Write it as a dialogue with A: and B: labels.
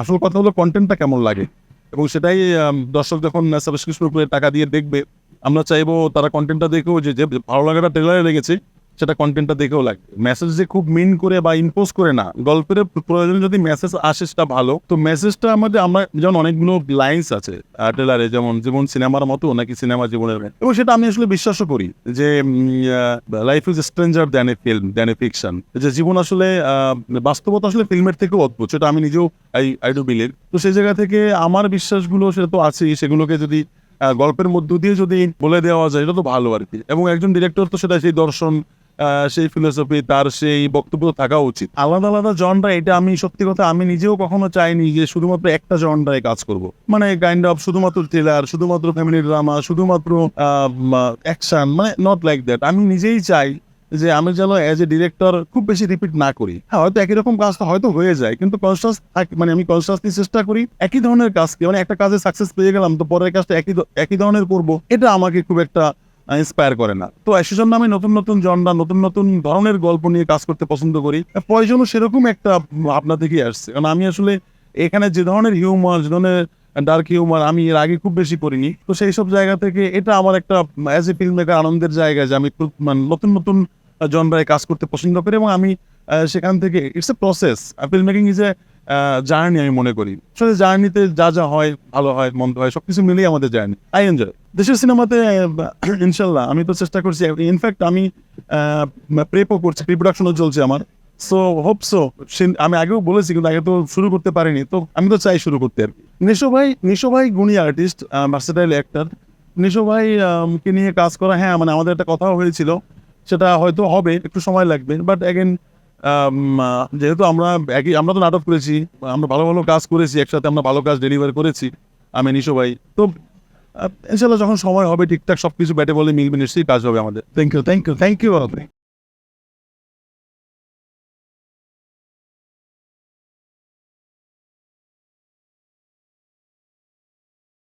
A: আসল কথা হলো কন্টেন্টটা কেমন লাগে? এবং সেটাই দর্শক যখন সাবস্ক্রিপশন করে টাকা দিয়ে দেখবে, আমরা চাইব তারা কন্টেন্টটা দেখেও যে যে ভালো লাগাটা ট্রেলারে লেগেছে সেটা কন্টেন্টটা দেখেও লাগবে মেসেজ যে খুব মিন করে বা ইম্পোজ করে না, গল্পের প্রয়োজনে যদি মেসেজ আসে সেটা ভালো। তো মেসেজটা আমাদের, আমরা যেমন অনেকগুলো লাইন্স আছে ট্রেলারে যেমন জীবন সিনেমার মতো নাকি সিনেমা জীবনের এবং সেটা আমি আসলে বিশ্বাসও করি যে life is stranger than a film than a fiction যে জীবন আসলে বাস্তবতা আসলে ফিল্মের থেকেও অদ্ভুত, সেটা আমি নিজেও আই আই ডু বিলিভ তো সেই জায়গা থেকে আমার বিশ্বাসগুলো, সেটা তো আছেই, সেগুলোকে যদি গল্পের মধ্য দিয়ে যদি বলে দেওয়া যায় এটা তো ভালো আর কি। এবং একজন ডিরেক্টর তো সেটা, সেই দর্শন সেই ফিলোসফি তার সেই বক্তব্য থাকা উচিত। আলাদা আলাদা জনরা এটা আমি সত্যি কথা, আমি নিজেও কখনো চাইনি যে শুধুমাত্র একটা জনরায় কাজ করব। মানে কাইন্ড অফ শুধুমাত্র থ্রিলার শুধুমাত্র ফ্যামিলি ড্রামা শুধুমাত্র অ্যাকশন মানে নট লাইক দ্যাট আমি নিজেই চাই যে আমি যেন অ্যাজ এ ডিরেক্টর খুব বেশি রিপিট না করি। হ্যাঁ হয়তো একই রকম কাজটা হয়তো হয়ে যায়, কিন্তু কনসাস মানে আমি কনসাসলি চেষ্টা করি একই ধরনের কাজকে মানে একটা কাজে সাকসেস পেয়ে গেলাম, তো পরের কাজটা একই একই ধরনের করব, এটা আমাকে খুব একটা ইন্সপায়ার করে না। তো সেজন্য আমি নতুন নতুন জনরা নতুন নতুন ধরনের গল্প নিয়ে কাজ করতে পছন্দ করি। প্রয়োজনও সেরকম একটা ভাবনা থেকেই আসছে। কারণ আমি আসলে এখানে যে ধরনের হিউমার যে ধরনের ডার্ক হিউমার আমি এর আগে খুব বেশি করিনি। তো সেই সব জায়গা থেকে এটা আমার একটা অ্যাজ এ ফিল্ম মেকার আনন্দের জায়গা যে আমি মানে নতুন নতুন জনরায় কাজ করতে পছন্দ করি এবং আমি সেখান থেকে it's a process film making is a journey আমি মনে করি। আসলে জার্নিতে যা যা হয়, ভালো হয়, মন্দ হয়, সবকিছু মিলিয়ে আমাদের জার্নি আই এনজয় দেশের সিনেমাতে ইনশাল্লাহ, আমি তো চেষ্টা করছি। ইনফ্যাক্ট আমি প্রেপও করছি প্রি প্রোডাকশনও চলছে আমার। সো হোপ সো, আমি আগেও বলেছি, কিন্তু আগে তো শুরু করতে পারিনি। তো, আমি তো চাই শুরু করতে। আর কি নিশো ভাই নিশো ভাই গুণী আর্টিস্ট ভার্সেটাইল অ্যাক্টার নিশো ভাই কে নিয়ে কাজ করা হ্যাঁ মানে আমাদের একটা কথাও হয়েছিল। সেটা হয়তো হবে, একটু সময় লাগবে। বাট অ্যাগেন যেহেতু আমরা একই আমরা তো নাটক করেছি, আমরা ভালো ভালো কাজ করেছি, একসাথে আমরা ভালো কাজ ডেলিভার করেছি, আমি, নিশো ভাই। তো ইনশাল্লাহ যখন সময় হবে, ঠিকঠাক সব কিছু ব্যাটে বলে মিলবে, নিশ্চয়ই কাজ হবে আমাদের। Thank you thank you thank you